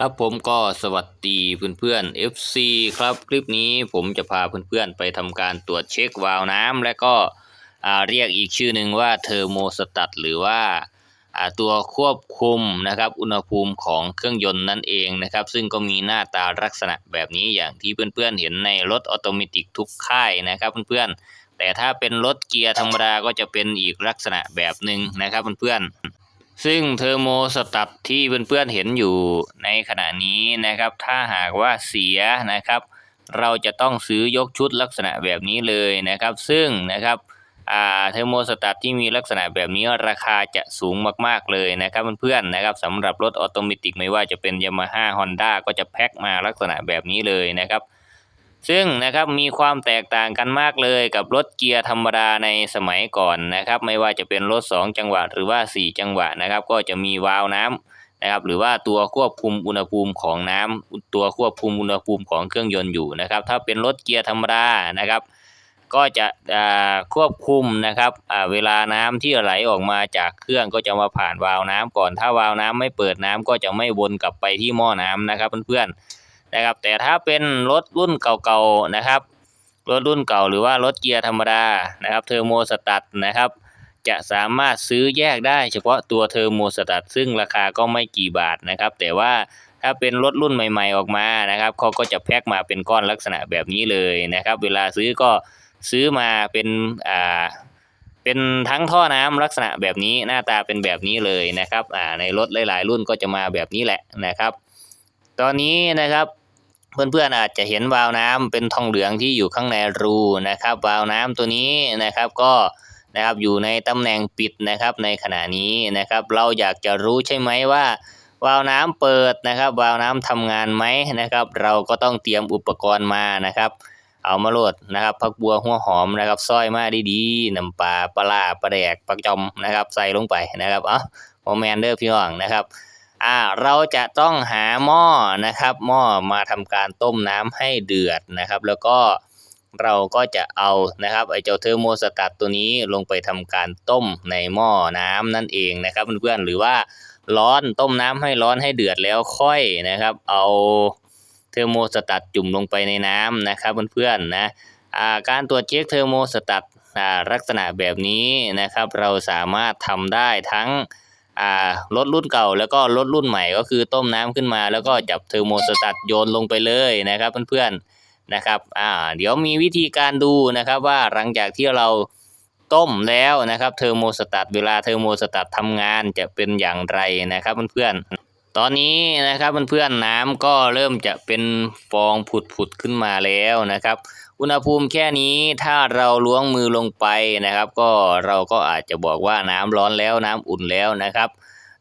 ครับผมก็สวัสดีเพื่อนๆ FC ครับคลิปนี้ผมจะพาเพื่อนๆ ไปทำการตรวจเช็ควาล์วน้ำและก็เรียกอีกชื่อหนึ่งว่าเทอร์โมสตัตหรือว่าอ่าตัวควบคุมนะครับอุณหภูมิของเครื่องยนต์นั่นเองนะครับ ซึ่งก็มีหน้าตาลักษณะแบบนี้อย่างที่เพื่อนๆ เห็นในรถออโตเมติกทุกค่ายนะครับเพื่อนๆแต่ถ้าเป็นรถเกียร์ธรรมดาก็จะเป็นอีกลักษณะแบบหนึ่งนะครับเพื่อนๆ ซึ่งเทอร์โมสตัตที่เพื่อนๆเห็นอยู่ในขณะนี้นะครับ ถ้าหากว่าเสียนะครับ เราจะต้องซื้อยกชุดลักษณะแบบนี้เลยนะครับ ซึ่งนะครับอ่าเทอร์โมสตัตที่มีลักษณะแบบนี้ราคาจะสูงมากๆเลยนะครับเพื่อนๆนะครับสำหรับรถออโตเมติกไม่ว่าจะเป็น Yamaha Honda ก็จะแพ็คมาลักษณะแบบนี้เลยนะครับ ซึ่งนะครับมีความแตกต่างกันมากเลยกับรถเกียร์ธรรมดาในสมัยก่อนนะครับ ไม่ว่าจะเป็นรถ 2 จังหวะหรือว่า 4 จังหวะนะครับ ก็จะมีวาล์วน้ำนะครับ หรือว่าตัวควบคุมอุณหภูมิของน้ำตัวควบคุมอุณหภูมิของเครื่องยนต์อยู่นะครับ ถ้าเป็นรถเกียร์ธรรมดานะครับ ก็จะควบคุมนะครับเวลาน้ำที่ไหลออกมาจากเครื่องก็จะมาผ่านวาล์วน้ำก่อนถ้าวาล์วน้ำไม่เปิดน้ำก็จะไม่วนกลับไปที่หม้อน้ำนะครับเพื่อนๆ นะครับ แต่ถ้าเป็นรถรุ่นเก่าๆนะครับ รถรุ่นเก่าหรือว่ารถเกียร์ธรรมดานะครับเทอร์โมสตัตนะครับ จะสามารถซื้อแยกได้เฉพาะตัวเทอร์โมสตัตซึ่งราคาก็ไม่กี่บาทนะครับ แต่ว่าถ้าเป็นรถรุ่นใหม่ ๆออกมานะครับเขาก็จะแพ็คมาเป็นก้อนลักษณะแบบนี้เลยนะครับ เวลาซื้อก็ซื้อมาเป็นอ่าเป็นทั้งท่อน้ำลักษณะแบบนี้หน้าตาเป็นแบบนี้เลยนะครับอ่าในรถหลาย ๆ รุ่นก็จะมาแบบนี้แหละนะครับ ตอนนี้นะครับ เพื่อนๆอาจจะเห็นวาล์วน้ำเป็นทองเหลืองที่อยู่ข้างในรูนะครับ วาล์วน้ำตัวนี้นะครับก็นะครับอยู่ในตำแหน่งปิดนะครับในขณะนี้นะครับ เราอยากจะรู้ใช่ไหมว่าวาล์วน้ำเปิดนะครับ วาล์วน้ำทำงานไหมนะครับ เราก็ต้องเตรียมอุปกรณ์มานะครับ เอามาโหลดนะครับผักบัวหัวหอมนะครับซอยมาดีๆน้ำปลาปลาปลาแดกปลาจอมนะครับ ใส่ลงไปนะครับเอ๋อโมแมนเดอร์พี่น้องนะครับ อ่าเราจะต้องหาหม้อนะครับ หม้อมาทำการต้มน้ำให้เดือดนะครับ แล้วก็เราก็จะเอานะครับไอเจ้าเทอร์โมสตัตตัวนี้ลงไปทำการต้มในหม้อน้ำนั่นเองนะครับเพื่อนๆหรือว่าร้อนต้มน้ำให้ร้อนให้เดือดแล้วค่อยนะครับ เอาเทอร์โมสตัตจุ่มลงไปในน้ำนะครับเพื่อนๆนะอ่าการตรวจเช็คเทอร์โมสตัตลักษณะแบบนี้นะครับ เราสามารถทำได้ทั้ง อ่ารถรุ่นเก่าแล้วก็รถรุ่นใหม่ก็คือต้มน้ำขึ้นมา แล้วก็จับเทอร์โมสตัตโยนลงไปเลยนะครับเพื่อนๆนะครับอ่าเดี๋ยวมีวิธีการดูนะครับว่าหลังจากที่เราต้มแล้วนะครับเทอร์โมสตัตเวลาเทอร์โมสตัตทำงานจะเป็นอย่างไรนะครับเพื่อนๆตอนนี้นะครับเพื่อนๆน้ำก็เริ่มจะเป็นฟองผุดๆขึ้นมาแล้วนะครับ อุณหภูมิแค่นี้ถ้าเราล้วงมือลงไปนะครับ ก็เราก็อาจจะบอกว่าน้ำร้อนแล้วน้ำอุ่นแล้วนะครับ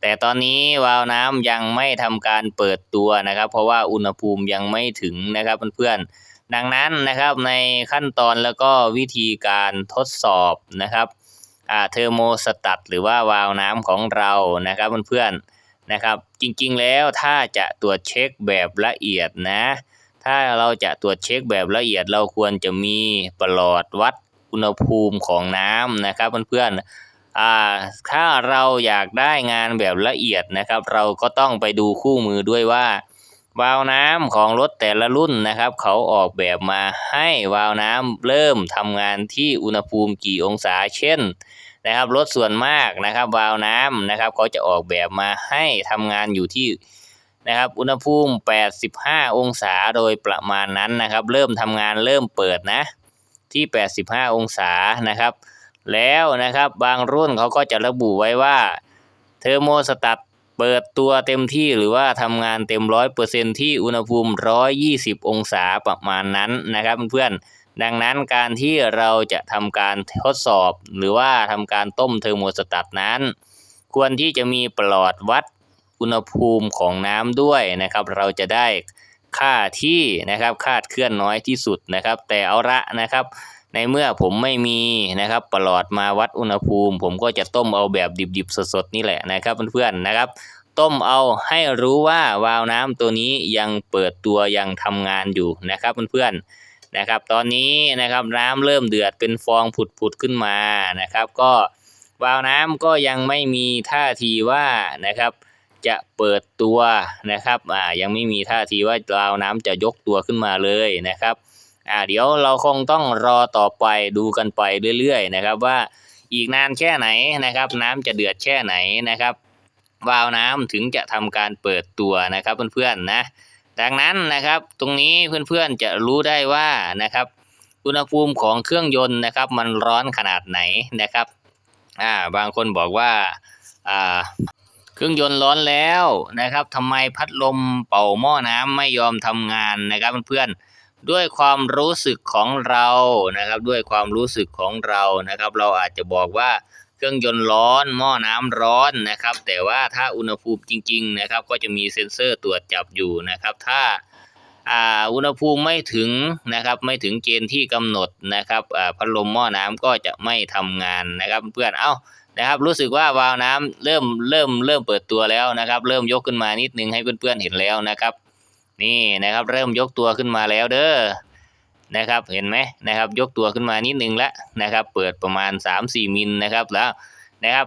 แต่ตอนนี้วาล์วน้ำยังไม่ทำการเปิดตัวนะครับ เพราะว่าอุณหภูมิยังไม่ถึงนะครับเพื่อนๆดังนั้นนะครับในขั้นตอนแล้วก็วิธีการทดสอบนะครับอ่าเทอร์โมสตัตหรือว่าวาล์วน้ำของเรานะครับเพื่อนๆนะครับ จริงๆแล้วถ้าจะตรวจเช็คแบบละเอียดนะ ถ้าเราจะตรวจเช็คแบบละเอียดเราควรจะมีประหลอดวัดอุณหภูมิของน้ำนะครับเพื่อนๆอ่าถ้าเราอยากได้งานแบบละเอียดนะครับ เราก็ต้องไปดูคู่มือด้วยว่าวาล์วน้ำของรถแต่ละรุ่นนะครับ เขาออกแบบมาให้วาล์วน้ำเริ่มทำงานที่อุณหภูมิกี่องศาเช่นนะครับรถส่วนมากนะครับวาล์วน้ำนะครับเขาจะออกแบบมาให้ทำงานอยู่ที่ นะครับ อุณหภูมิ 85 องศาโดยประมาณนั้นนะครับ เริ่มทำงานเริ่มเปิดนะ ที่ 85 องศานะครับ แล้วนะครับบางรุ่นเขาก็จะระบุไว้ว่าเทอร์โมสตัตเปิดตัวเต็มที่หรือว่าทำงานเต็ม100%ที่อุณหภูมิ 120 องศาประมาณนั้นนะครับเพื่อนๆดังนั้นการที่เราจะทำการทดสอบ หรือว่าทำการต้มเทอร์โมสตัตนั้น ควรที่จะมีปลอดวัด อุณหภูมิของน้ำด้วยนะครับ เราจะได้ค่าที่นะครับคาดเคลื่อนน้อยที่สุดนะครับ แต่เอาละนะครับ ในเมื่อผมไม่มีนะครับปลอดมาวัดอุณหภูมิ ผมก็จะต้มเอาแบบดิบๆสดๆนี่แหละนะครับเพื่อนๆนะครับต้มเอาให้รู้ว่าวาล์วน้ำตัวนี้ยังเปิดตัวยังทำงานอยู่นะครับเพื่อนๆนะครับ ตอนนี้นะครับน้ำเริ่มเดือดเป็นฟองผุดๆขึ้นมานะครับ ก็วาล์วน้ำก็ยังไม่มีท่าทีว่านะครับ จะเปิดตัวนะครับอ่ายังไม่มีท่าทีว่าวาล์วน้ำจะยกตัวขึ้นมาเลยนะครับอ่าเดี๋ยวเราคงต้องรอต่อไปดูกันไปเรื่อยๆนะครับว่าอีกนานแค่ไหนนะครับ น้ำจะเดือดแค่ไหนนะครับวาล์วน้ำถึงจะทำการเปิดตัวนะครับเพื่อนๆนะดังนั้นนะครับตรงนี้เพื่อนๆจะรู้ได้ว่านะครับอุณหภูมิของเครื่องยนต์นะครับมันร้อนขนาดไหนนะครับอ่าบางคนบอกว่าอ่า เครื่องยนต์ร้อนแล้วนะครับทำไมพัดลมเป่าหม้อน้ำไม่ยอมทำงานนะครับเพื่อนๆด้วยความรู้สึกของเรานะครับ ด้วยความรู้สึกของเรานะครับ เราอาจจะบอกว่าเครื่องยนต์ร้อนหม้อน้ำร้อนนะครับ แต่ว่าถ้าอุณหภูมิจริง ๆ นะครับ ก็จะมีเซ็นเซอร์ตรวจจับอยู่นะครับ ถ้าอ่าอุณหภูมิไม่ถึงนะครับ ไม่ถึงเกณฑ์ที่กำหนดนะครับพัดลมหม้อน้ำก็จะไม่ทำงานนะครับ เพื่อนเอ้า นะครับรู้สึกว่าวาวน้ำเริ่มเริ่มเริ่มเปิดตัวแล้วนะครับ เริ่มยกขึ้นมานิดนึงให้เพื่อนๆเห็นแล้วนะครับ นี่นะครับเริ่มยกตัวขึ้นมาแล้วเด้อนะครับเห็นไหมนะครับ ยกตัวขึ้นมานิดนึงแล้วนะครับ เปิดประมาณ 3-4มิลนะครับแล้วนะครับ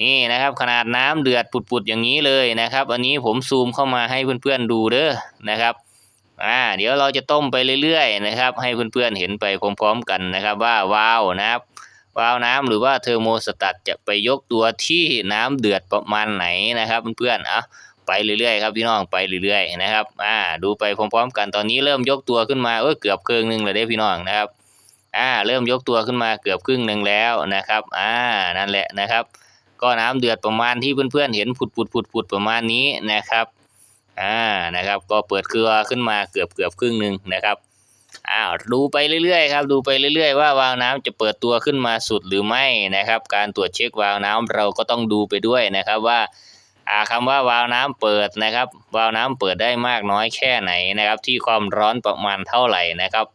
นี่นะครับขนาดน้ำเดือดปุดๆอย่างนี้เลยนะครับ อันนี้ผมซูมเข้ามาให้เพื่อนๆดูเด้อนะครับอ่าเดี๋ยวเราจะต้มไปเรื่อยๆนะครับ ให้เพื่อนๆเห็นไปพร้อมๆกันนะครับว่าวาวนะครับ วาล์วน้ำหรือว่าเทอร์โมสตัตจะไปยกตัวที่น้ำเดือดประมาณไหนนะครับเพื่อนๆอะไปเรื่อยๆครับพี่น้องไปเรื่อยๆนะครับอ่าดูไปพร้อมๆกันตอนนี้เริ่มยกตัวขึ้นมาเออเกือบครึ่งหนึ่งเลยเด้พี่น้องนะครับอ่าเริ่มยกตัวขึ้นมาเกือบครึ่งหนึ่งแล้วนะครับอ่านั่นแหละนะครับ ก็น้ำเดือดประมาณที่เพื่อนๆเห็นผุดผุดผุดผุดประมาณนี้นะครับอ่านะครับก็เปิดเครือขึ้นมาเกือบเกือบครึ่งหนึ่งนะครับ อ้าวดูไปเรื่อยๆครับดูไปเรื่อยๆว่าวาล์วน้ำจะเปิดตัวขึ้นมาสุดหรือไม่นะครับ การตรวจเช็ควาล์วน้ำเราก็ต้องดูไปด้วยนะครับว่าอาคำว่าวาล์วน้ำเปิดนะครับ วาล์วน้ำเปิดได้มากน้อยแค่ไหนนะครับ ที่ความร้อนประมาณเท่าไหร่นะครับ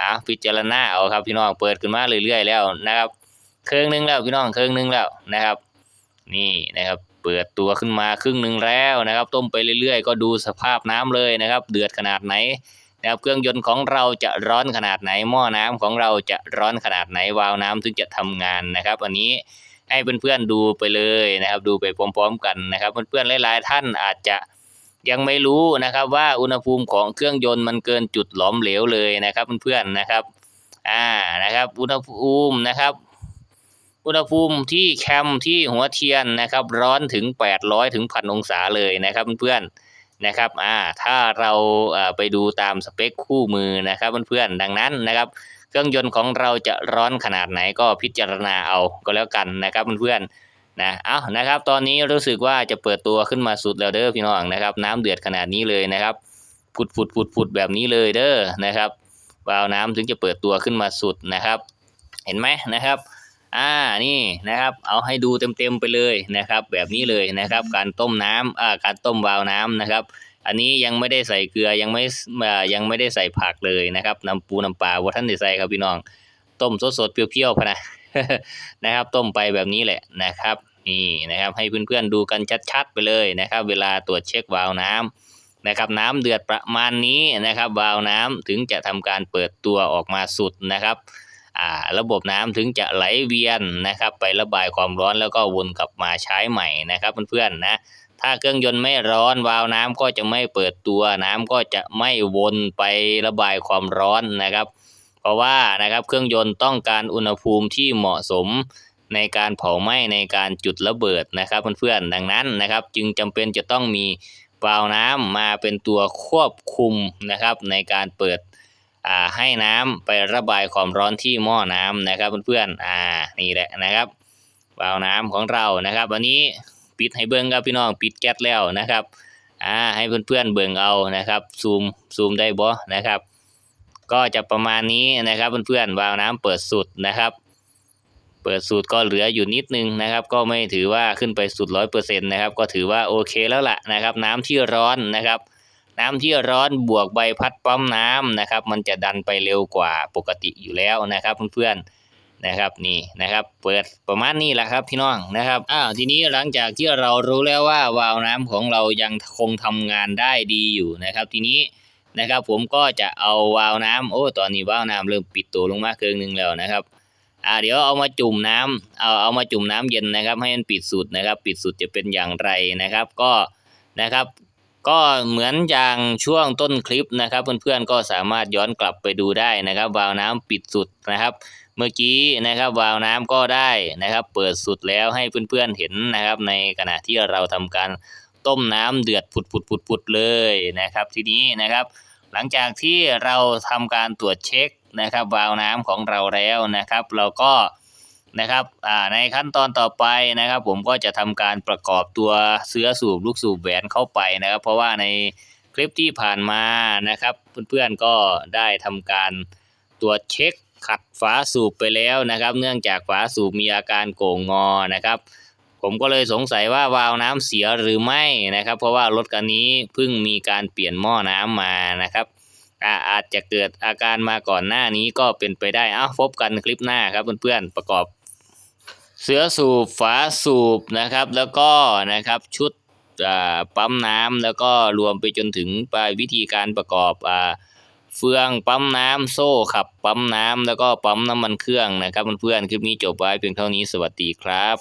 อ่าพิจารณาเอาครับพี่น้องเปิดขึ้นมาเรื่อยๆแล้วนะครับ เครื่องหนึงแล้วพี่น้องเครื่องหนึงแล้วนะครับ นี่นะครับเปิดตัวขึ้นมาครึ่งหนึ่งแล้วนะครับ ต้มไปเรื่อยๆ ก็ดูสภาพน้ำเลยนะครับ เดือดขนาดไหน นะครับเครื่องยนต์ของเราจะร้อนขนาดไหนหม้อน้ำของเราจะร้อนขนาดไหนวาล์วน้ำถึงจะทำงานนะครับ อันนี้ให้เพื่อนๆดูไปเลยนะครับ ดูไปพร้อมๆกันนะครับ เพื่อนๆหลายๆท่านอาจจะยังไม่รู้นะครับว่าอุณหภูมิของเครื่องยนต์มันเกินจุดหลอมเหลวเลยนะครับเพื่อนๆนะครับอ่านะครับ อุณหภูมินะครับอุณหภูมิที่แคมที่หัวเทียนนะครับ ร้อนถึง 800 ถึงพันองศาเลยนะครับเพื่อนๆ นะครับอ่าถ้าเราไปดูตามสเปคคู่มือนะครับเพื่อนๆดังนั้นนะครับ เครื่องยนต์ของเราจะร้อนขนาดไหนก็พิจารณาเอาก็แล้วกันนะครับเพื่อนๆนะเอานะครับ ตอนนี้รู้สึกว่าจะเปิดตัวขึ้นมาสุดแล้วเด้อพี่น้องนะครับ น้ำเดือดขนาดนี้เลยนะครับผุดผุดผุดผุดแบบนี้เลยเด้อนะครับวาล์วน้ำถึงจะเปิดตัวขึ้นมาสุดนะครับ เห็นไหมนะครับ อ่านี่นะครับเอาให้ดูเต็มๆไปเลยนะครับ แบบนี้เลยนะครับ การต้มน้ำอ่าการต้มวาวน้ำนะครับ อันนี้ยังไม่ได้ใส่เกลือยังไม่อ่ายังไม่ได้ใส่ผักเลยนะครับน้ำปูน้ำปลาว่าท่านได้ใส่ครับพี่น้อง ต้มสดๆเปรี้ยวๆพะนะนะครับ ต้มไปแบบนี้แหละนะครับนี่นะครับให้เพื่อนๆดูกันชัดๆไปเลยนะครับ เวลาตรวจเช็ควาล์วน้ำนะครับ น้ำเดือดประมาณนี้นะครับ วาล์วน้ำถึงจะทำการเปิดตัวออกมาสุดนะครับ ระบบน้ำถึงจะไหลเวียนนะครับไประบายความร้อนแล้วก็วนกลับมาใช้ใหม่นะครับเพื่อนๆนะถ้าเครื่องยนต์ไม่ร้อนวาล์วน้ำก็จะไม่เปิดตัวน้ำก็จะไม่วนไประบายความร้อนนะครับ เพราะว่านะครับเครื่องยนต์ต้องการอุณหภูมิที่เหมาะสมในการเผาไหม้ในการจุดระเบิดนะครับเพื่อนๆดังนั้นนะครับ จึงจำเป็นจะต้องมีวาล์วน้ำมาเป็นตัวควบคุมนะครับในการเปิด ให้น้ำไประบายความร้อนที่หม้อน้ำนะครับเพื่อนๆอ่านี่แหละนะครับวาล์วน้ำของเรานะครับวันนี้ปิดให้เบิ่งครับพี่น้องปิดแก๊สแล้วนะครับอ่าให้เพื่อนๆเบิ่งเอานะครับซูมซูมได้บ่นะครับ ก็จะประมาณนี้นะครับเพื่อนๆวาล์วน้ำเปิดสุดนะครับเปิดสูตรก็เหลืออยู่นิดนึงนะครับ ก็ไม่ถือว่าขึ้นไปสุดร้อยเปอร์เซ็นต์นะครับ ก็ถือว่าโอเคแล้วล่ะนะครับ น้ำที่ร้อนนะครับ น้ำที่ร้อนบวกใบพัดปั๊มน้ำนะครับ มันจะดันไปเร็วกว่าปกติอยู่แล้วนะครับเพื่อนๆนะครับนี่นะครับเปิดประมาณนี้แหละครับพี่น้องนะครับอ้าวทีนี้หลังจากที่เรารู้แล้วว่าวาล์วน้ำของเรายังคงทำงานได้ดีอยู่นะครับ ทีนี้นะครับ ผมก็จะเอาวาล์วน้ำโอ้ตอนนี้วาล์วน้ำเริ่มปิดตัวลงมาครึ่งหนึ่งแล้วนะครับอ่าเดี๋ยวเอามาจุ่มน้ำเอาเอามาจุ่มน้ำเย็นนะครับ ให้มันปิดสุดนะครับ ปิดสุดจะเป็นอย่างไรนะครับ ก็นะครับ ก็เหมือนอย่างช่วงต้นคลิปนะครับเพื่อนๆก็สามารถย้อนกลับไปดูได้นะครับวาล์วน้ำปิดสุดนะครับ เมื่อกี้นะครับวาล์วน้ำก็ได้นะครับ เปิดสุดแล้วให้เพื่อนๆเห็นนะครับ ในขณะที่เราทำการต้มน้ำเดือดปุดๆๆเลยนะครับ ทีนี้นะครับ หลังจากที่เราทำการตรวจเช็คนะครับวาล์วน้ำของเราแล้วนะครับ เราก็ นะครับอ่าในขั้นตอนต่อไปนะครับ ผมก็จะทำการประกอบตัวเสื้อสูบลูกสูบแหวนเข้าไปนะครับ เพราะว่าในคลิปที่ผ่านมานะครับ เพื่อนๆก็ได้ทำการตรวจเช็คขัดฝาสูบไปแล้วนะครับ เนื่องจากฝาสูบมีอาการโก่งงอนะครับ ผมก็เลยสงสัยว่าวาล์วน้ำเสียหรือไม่นะครับ เพราะว่ารถคันนี้เพิ่งมีการเปลี่ยนหม้อน้ำมานะครับอ่าอาจจะเกิดอาการมาก่อนหน้านี้ก็เป็นไปได้อ้าพบกันคลิปหน้าครับเพื่อนๆประกอบ เสือสูบฝาสูบนะครับ แล้วก็นะครับชุดปั๊มน้ำแล้วก็รวมไปจนถึงไปวิธีการประกอบอเฟืองปั๊มน้ำโซ่ขับปั๊มน้ำแล้วก็ปั๊มน้ำมันเครื่องนะครับเพื่อนๆคลิปนี้จบไว้เพียงเท่านี้สวัสดีครับ